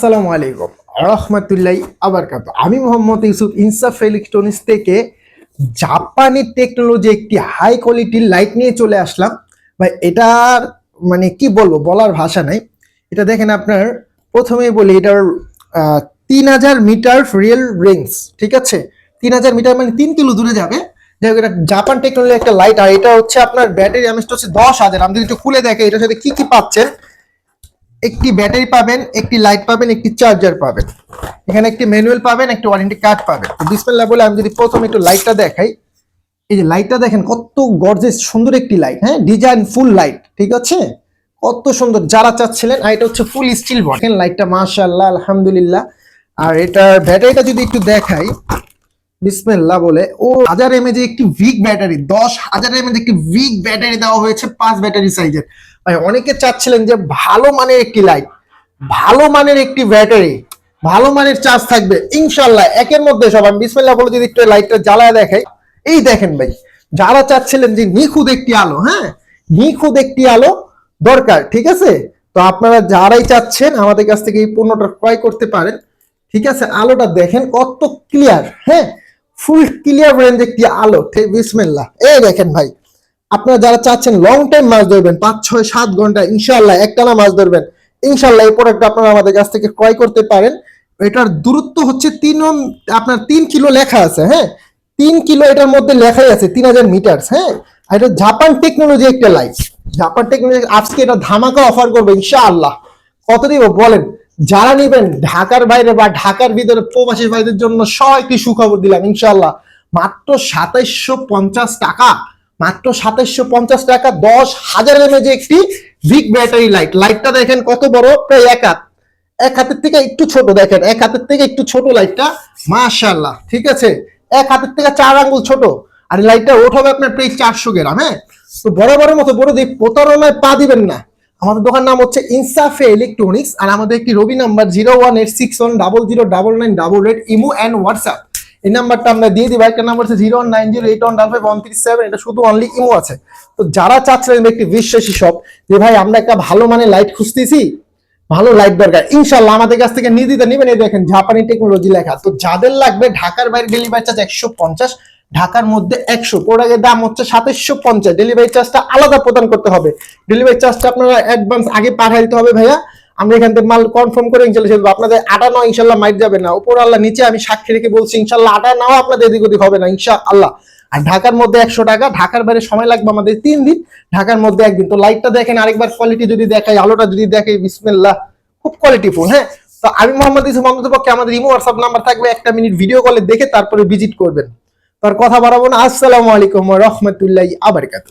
আসসালামু আলাইকুম। রহমতুল্লাহ আবারকাত আমি মোহাম্মদ ইউসুফ ইনসাফ ইলেকট্রনিক্স থেকে জাপানি টেকনোলজি একটি হাই কোয়ালিটির লাইট নিয়ে চলে আসলাম। ভাই, এটার মানে কি বলব, বলার ভাষা নাই। এটা দেখেন আপনার, প্রথমেই বলি, এটার তিন হাজার মিটার রিয়েল রেঞ্জ, ঠিক আছে? তিন হাজার মিটার মানে তিন কিলো দূরে যাবে। যাই হোক, এটা জাপান টেকনোলজি একটা লাইট, আর এটা হচ্ছে আপনার ব্যাটারি আমেজটা হচ্ছে দশ হাজার। আমি যদি একটু খুলে দেখে, এটার সাথে কি কি পাচ্ছেন একটি ব্যাটারি পাবেন, একটি লাইট পাবেন, একটি চার্জার পাবেন। এখানে একটি ম্যানুয়াল পাবেন, একটি ওয়ারেন্টি কার্ড পাবেন। তো বিসমিল্লাহ বলে আমি যদি প্রথমে একটু লাইটটা দেখাই, এই যে লাইটটা দেখেন কত গর্জেস সুন্দর একটি লাইট হ্যাঁ? ডিজাইন ফুল লাইট ঠিক আছে? কত সুন্দর, যারা চাচ্ছিলেন, আর এটা হচ্ছে ফুল স্টিল দেখেন লাইটটা মাশাআল্লাহ, আলহামদুলিল্লাহ। আর এটার ব্যাটারিটা যদি একটু দেখাই বিসমিল্লাহ বলে, ও হাজার এমএজ একটি উইক ব্যাটারি দশ হাজার এমএজ একটি উইক ব্যাটারি দেওয়া হয়েছে পাঁচ ব্যাটারি সাইজের ভাই, অনেকে চাচ্ছিলেন যে ভালো মানের একটি লাইট ভালো মানের একটি ব্যাটারি ভালো মানের চার্জ থাকবে ইনশাল্লাহ একের মধ্যে সব। আমি বিসমিল্লাহ বলে যদি একটু লাইটটা জ্বালায় দেখাই, এই দেখেন ভাই, যারা চাচ্ছিলেন যে নিখুঁত একটি আলো হ্যাঁ নিখুঁত একটি আলো দরকার, ঠিক আছে? তো আপনারা যারাই চাচ্ছেন, আমাদের কাছ থেকে এই পণ্যটা ক্রয় করতে পারেন, ঠিক আছে? আলোটা দেখেন কত ক্লিয়ার হ্যাঁ? ফুল ক্লিয়ার রেঞ্জ একটি আলো? ঠিক, বিসমিল্লাহ। এই দেখেন ভাই, আপনারা যারা চাচ্ছেন লং টাইম মাছ ধরবেন, পাঁচ, ছয়, সাত ঘণ্টা ইনশাল্লাহ একটানা মাছ ধরবেন ইনশাল্লাহ এই প্রোডাক্ট আপনারা আমাদের কাছ থেকে ক্রয় করতে পারেন। এটার দূরত্ব হচ্ছে তিন আপনার তিন কিলো লেখা আছে হ্যাঁ? তিন কিলো এটার মধ্যে লেখাই আছে, তিন হাজার মিটার হ্যাঁ? এটা জাপান টেকনোলজি একটা লাইট জাপান টেকনোলজি আজকে এটা ধামাকা অফার করবে, ইনশাআল্লাহ। কত দিব বলেন? যারা নিবেন ঢাকার বাইরে বা ঢাকার ভিতরে প্রবাসী ভাইদের জন্য সবাইকে সুখবর দিলাম, ইনশাআল্লাহ। মাত্র সাতাইশশো পঞ্চাশ টাকা, মাত্র সাতাইশশো পঞ্চাশ টাকা, দশ হাজার এমএজ একটি বিগ ব্যাটারি লাইট লাইটটা দেখেন কত বড়? প্রায় এক হাত। এক হাতের থেকে একটু ছোট দেখেন, এক হাতের থেকে একটু ছোট লাইটটা মাশাআল্লাহ, ঠিক আছে? এক হাতের থেকে চার আঙ্গুল ছোট। আর লাইটটা ওঠ হবে আপনার প্রায় চারশো গ্রাম হ্যাঁ? তো বড় বড় মতো বড় দিয়ে প্রতারণায় পা দিবেন না। আমাদের দোকান নাম হচ্ছে ইনসাফে ইলেকট্রনিক্স আর আমাদের একটি Robi number zero one eight six one double zero double nine double eight imo and WhatsApp. এই নাম্বারটা আমরা দিয়ে দিই একটা নাম্বার হচ্ছে zero one nine zero eight one double five one three seven. এটা শুধু অনলি ইমো আছে। তো যারা চাচ্ছিলেন একটি বিশ্বাসী সব যে ভাই আমরা একটা ভালো মানে লাইট খুঁজতেছি, ভালো লাইট দরকার ইনশাল্লাহ আমাদের কাছ থেকে নির্দিত নেবেন। এই দেখেন জাপানি টেকনোলজি লেখা। তো যাদের লাগবে ঢাকার বাইরে ডেলিভারি চার্জ একশো পঞ্চাশ ঢাকার মধ্যে একশো। প্রোডাক্টের দাম হচ্ছে সাতাশশো পঞ্চাশ। ডেলিভারি চার্জটা আলাদা প্রদান করতে হবে। ডেলিভারি চার্জটা আপনারা অ্যাডভান্স আগে পাঠিয়ে দিতে হবে ভাইয়া। আমরা এখান থেকে মাল কনফার্ম করে ইনশাল্লাহ সেরকম আপনাদের আটা নাও ইনশাল্লাহ মাইট যাবে না। উপর আল্লাহ, নিচে আমি সাক্ষী রেখে বলছি, ইনশাল্লাহ আটা নাও আপনাদের এদিক ওদিক হবে না ইনশা আল্লাহ আর ঢাকার মধ্যে একশো টাকা, ঢাকার বাইরে সময় লাগবে আমাদের তিন দিন, ঢাকার মধ্যে একদিন। তো লাইটটা দেখেন, আরেকবার কোয়ালিটি যদি দেখাই, আলোটা যদি দেখাই, বিসমিল্লাহ, খুব কোয়ালিটিফুল হ্যাঁ? তো আমি মোহাম্মদ ইসুফ পক্ষে আমাদের ইমো হোয়াটসঅ্যাপ নাম্বার থাকবে, একটা মিনিট ভিডিও কলে দেখে তারপরে ভিজিট করবেন। তার কথা বাড়াবো না। আসসালামু আলাইকুম রহমতুল্লাহ আবারকাত